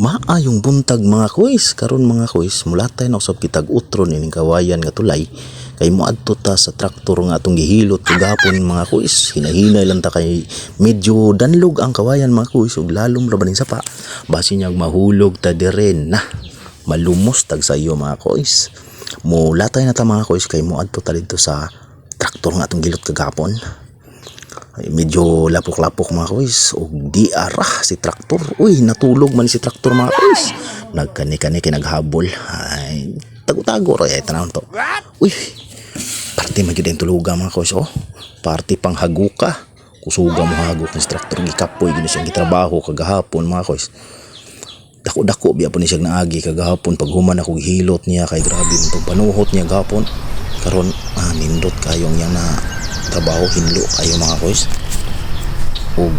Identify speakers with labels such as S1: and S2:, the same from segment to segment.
S1: Maayong buntag mga kuis, karon mga kuis, mulatay na usab kitag utron ining kawayan nga tulay. Kay moadto ta sa traktor nga atong gihilot kagapon mga kuis. Hinahinay lang ta kay medyo danlog ang kawayan mga kuis ug lalom ra baning sapa. Basi niya mahulog ta diren na. Malumos tag sa iyo mga kuis. Mulatay na ta mga kuis kay moadto ta dito sa traktor nga atong gilot kagapon. Ay, medyo lapok-lapok mga kuis o di arah si traktor. Uy natulog man si traktor mga kuis nagkani-kani kinaghabol. Ay tago-tago ro ay tanawon to. Uy parte magyud ang tulugan mga kuis oh. Parte pang haguka. Kusuga mo hagok si traktor gikapoy gini siyang gitrabaho kagahapon mga kuis dako-dako biya po ni siya naagi kagahapon. Pag human ako gihilot niya kay grabe nitong panuhot niya gahapon karon ah, nindot kayong yang na trabaho hinlo kayo mga kuis. Ug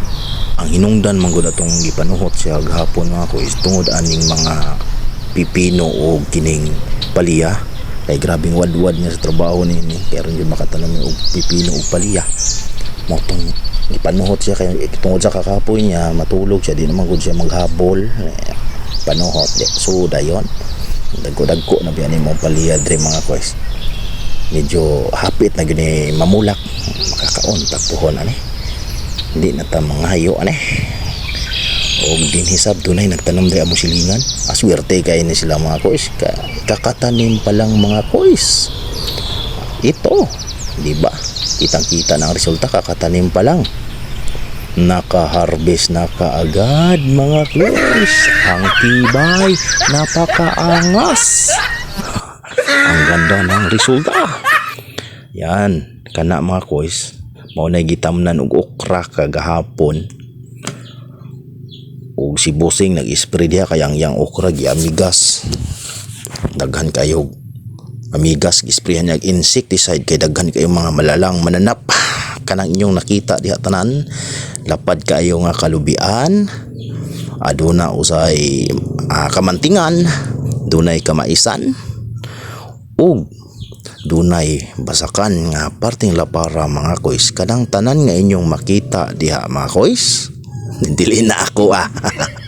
S1: ang hinungdan man atong gipanuhot siya gahapon mga kuis tungod aning mga pipino o kining paliya. Kay grabing wadwad niya sa trabaho ni pero hindi makatanom og pipino ug paliya. Mo tong gipanuhot siya kay tungod sa kakapoy niya matulog siya di naman gud siya maghabol. Eh, panuhot so dayon dagko-dagko na biyan mo paliya dre mga kuis medyo hapit na gini mamulak. Makakaon pagpuhon ani hindi na ta mangayo ani og din hisab dunay nagtanom diri amo silingan aswerte kay ni sila mga kois. Ka, kakatanim pa lang mga kois. Ito di ba? Kitang kita ang resulta kakatanim pa lang. Naka-harvest na kaagad mga kois. Ang tibay napakaangas. Ang ganda ng resulta. Yan, kana mga kois, mao na gitamnan og okra kagahapon. ug si Bossing nag-spray diha kayang yang okra giamigas. Daghan kayo amigas gisprayan niya insecticide kay daghan kayo mga malalang mananap. Kanang inyong nakita diha tanan lapad kayo nga kalubian. Aduna usay ah, kamantingan. Dunay kamaisan. Ug dunay basakan nga parting lapara mga kois. Kanang tanan nga inyong makita diha mga kois. Dili na ako ah